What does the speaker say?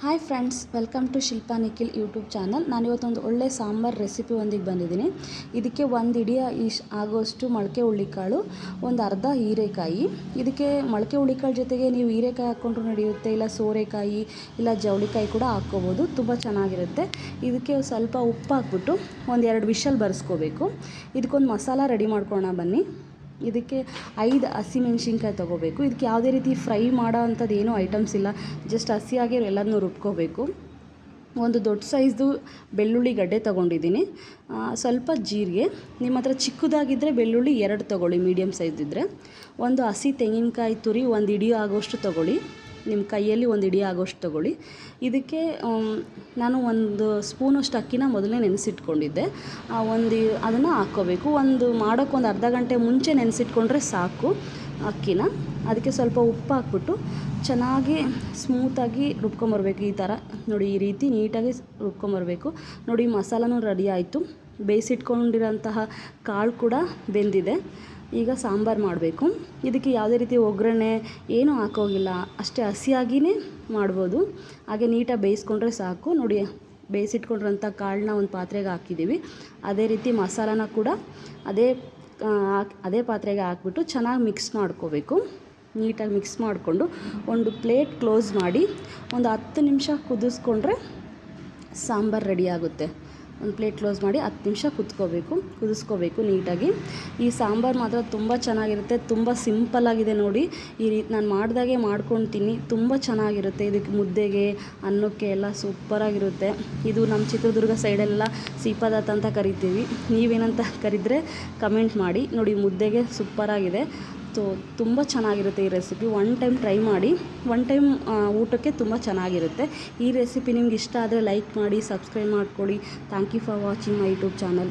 Hi friends welcome to Shilpa Nikhil YouTube channel ನಾನಿವತ್ತೊಂದು ಒಳ್ಳೆ sambar recipe ಒಂದಿಗೆ ಬಂದಿದ್ದೀನಿ. ಇದಕ್ಕೆ ಒಂದು ಇಡಿಯ ಇಶ್ ಆಗೋಷ್ಟು ಮೊಳಕೆ ಹುಳ್ಳಿಕಾಳು ಒಂದು ಅರ್ಧ ಹೀರೆಕಾಯಿ. ಇದಕ್ಕೆ ಮೊಳಕೆ ಹುಳ್ಳಿಕಾಳು ಜೊತೆಗೆ ನೀವು ಹೀರೆಕಾಯಿ ಹಾಕ್ಕೊಂಡ್ರು ನಡೆಯುತ್ತೆ, ಇಲ್ಲ ಸೋರೆಕಾಯಿ, ಇಲ್ಲ ಜವಳಿಕಾಯಿ ಕೂಡ ಹಾಕ್ಕೋಬೋದು. ತುಂಬ ಚೆನ್ನಾಗಿರುತ್ತೆ. ಇದಕ್ಕೆ ಸ್ವಲ್ಪ ಉಪ್ಪು ಹಾಕ್ಬಿಟ್ಟು ಒಂದೆರಡು ವಿಷಲ್ ಬರೆಸ್ಕೋಬೇಕು. ಇದಕ್ಕೊಂದು ಮಸಾಲ ರೆಡಿ ಮಾಡ್ಕೊಳ್ಳೋಣ ಬನ್ನಿ. ಇದಕ್ಕೆ ಐದು ಹಸಿಮೆಣ್ಸಿನ್ಕಾಯಿ ತೊಗೋಬೇಕು. ಇದಕ್ಕೆ ಯಾವುದೇ ರೀತಿ ಫ್ರೈ ಮಾಡೋ ಅಂಥದ್ದು ಏನೂ ಐಟಮ್ಸ್ ಇಲ್ಲ. ಜಸ್ಟ್ ಹಸಿಯಾಗಿ ಎಲ್ಲದನ್ನೂ ರುಬ್ಕೋಬೇಕು. ಒಂದು ದೊಡ್ಡ ಸೈಜ್ದು ಬೆಳ್ಳುಳ್ಳಿ ಗಡ್ಡೆ ತೊಗೊಂಡಿದ್ದೀನಿ. ಸ್ವಲ್ಪ ಜೀರಿಗೆ. ನಿಮ್ಮ ಹತ್ರ ಚಿಕ್ಕದಾಗಿದ್ದರೆ ಬೆಳ್ಳುಳ್ಳಿ ಎರಡು ತೊಗೊಳ್ಳಿ ಮೀಡಿಯಮ್ ಸೈಜ್ ಇದ್ದರೆ ಒಂದು ಹಸಿ ತೆಂಗಿನಕಾಯಿ ತುರಿ, ಒಂದು ಹಿಡಿಯೋ ಆಗೋಷ್ಟು ತೊಗೊಳ್ಳಿ. ನಿಮ್ಮ ಕೈಯಲ್ಲಿ ಒಂದು ಇಡಿ ಆಗೋಷ್ಟು ತೊಗೊಳ್ಳಿ. ಇದಕ್ಕೆ ನಾನು ಒಂದು ಸ್ಪೂನಷ್ಟು ಅಕ್ಕಿನ ಮೊದಲೇ ನೆನೆಸಿಟ್ಕೊಂಡಿದ್ದೆ. ಆ ಒಂದು ಅದನ್ನು ಹಾಕ್ಕೋಬೇಕು. ಒಂದು ಮಾಡೋಕ್ಕೊಂದು ಅರ್ಧ ಗಂಟೆ ಮುಂಚೆ ನೆನೆಸಿಟ್ಕೊಂಡ್ರೆ ಸಾಕು ಅಕ್ಕಿನ. ಅದಕ್ಕೆ ಸ್ವಲ್ಪ ಉಪ್ಪು ಹಾಕ್ಬಿಟ್ಟು ಚೆನ್ನಾಗಿ ಸ್ಮೂತಾಗಿ ರುಬ್ಕೊಂಬರ್ಬೇಕು. ಈ ಥರ ನೋಡಿ, ಈ ರೀತಿ ನೀಟಾಗಿ ರುಬ್ಕೊಂಬರ್ಬೇಕು. ನೋಡಿ, ಮಸಾಲನೂ ರೆಡಿ ಆಯಿತು. ಬೇಯಿಸಿಟ್ಕೊಂಡಿರೋಂತಹ ಕಾಳು ಕೂಡ ಬೆಂದಿದೆ. ಈಗ ಸಾಂಬಾರು ಮಾಡಬೇಕು. ಇದಕ್ಕೆ ಯಾವುದೇ ರೀತಿ ಒಗ್ಗರಣೆ ಏನೂ ಹಾಕೋಗಿಲ್ಲ. ಅಷ್ಟೇ ಹಸಿಯಾಗಿಯೇ ಮಾಡ್ಬೋದು. ಹಾಗೆ ನೀಟಾಗಿ ಬೇಯಿಸ್ಕೊಂಡ್ರೆ ಸಾಕು. ನೋಡಿ, ಬೇಯಿಸಿಟ್ಕೊಂಡಿರೋಂಥ ಕಾಳನ್ನ ಒಂದು ಪಾತ್ರೆಗೆ ಹಾಕಿದ್ದೀವಿ. ಅದೇ ರೀತಿ ಮಸಾಲಾನ ಕೂಡ ಅದೇ ಅದೇ ಪಾತ್ರೆಗೆ ಹಾಕ್ಬಿಟ್ಟು ಚೆನ್ನಾಗಿ ಮಿಕ್ಸ್ ಮಾಡ್ಕೋಬೇಕು. ನೀಟಾಗಿ ಮಿಕ್ಸ್ ಮಾಡಿಕೊಂಡು ಒಂದು ಪ್ಲೇಟ್ ಕ್ಲೋಸ್ ಮಾಡಿ ಒಂದು ಹತ್ತು ನಿಮಿಷ ಕುದಿಸ್ಕೊಂಡ್ರೆ ಸಾಂಬಾರು ರೆಡಿ ಆಗುತ್ತೆ. ಒಂದು ಪ್ಲೇಟ್ ಕ್ಲೋಸ್ ಮಾಡಿ ಹತ್ತು ನಿಮಿಷ ಕುದ್ಕೋಬೇಕು ಕುದಿಸ್ಕೋಬೇಕು ನೀಟಾಗಿ. ಈ ಸಾಂಬಾರು ಮಾತ್ರ ತುಂಬ ಚೆನ್ನಾಗಿರುತ್ತೆ. ತುಂಬ ಸಿಂಪಲ್ಲಾಗಿದೆ ನೋಡಿ. ಈ ರೀತಿ ನಾನು ಮಾಡಿದಾಗೆ ಮಾಡ್ಕೊತೀನಿ. ತುಂಬ ಚೆನ್ನಾಗಿರುತ್ತೆ. ಇದಕ್ಕೆ ಮುದ್ದೆಗೆ, ಅನ್ನಕ್ಕೆ ಎಲ್ಲ ಸೂಪರಾಗಿರುತ್ತೆ ಇದು ನಮ್ಮ ಚಿತ್ರದುರ್ಗ ಸೈಡೆಲ್ಲ ಸೀಪದಾತ ಅಂತ ಕರಿತೀವಿ. ನೀವೇನಂತ ಕರಿದರೆ ಕಮೆಂಟ್ ಮಾಡಿ. ನೋಡಿ, ಮುದ್ದೆಗೆ ಸೂಪರಾಗಿದೆ ಸೊ ತುಂಬ ಚೆನ್ನಾಗಿರುತ್ತೆ ಈ ರೆಸಿಪಿ. ಒನ್ ಟೈಮ್ ಟ್ರೈ ಮಾಡಿ ಒನ್ ಟೈಮ್ ಊಟಕ್ಕೆ ತುಂಬ ಚೆನ್ನಾಗಿರುತ್ತೆ. ಈ ರೆಸಿಪಿ ನಿಮ್ಗೆ ಇಷ್ಟ ಆದರೆ ಲೈಕ್ ಮಾಡಿ ಸಬ್ಸ್ಕ್ರೈಬ್ ಮಾಡ್ಕೊಳ್ಳಿ thank you for watching my YouTube channel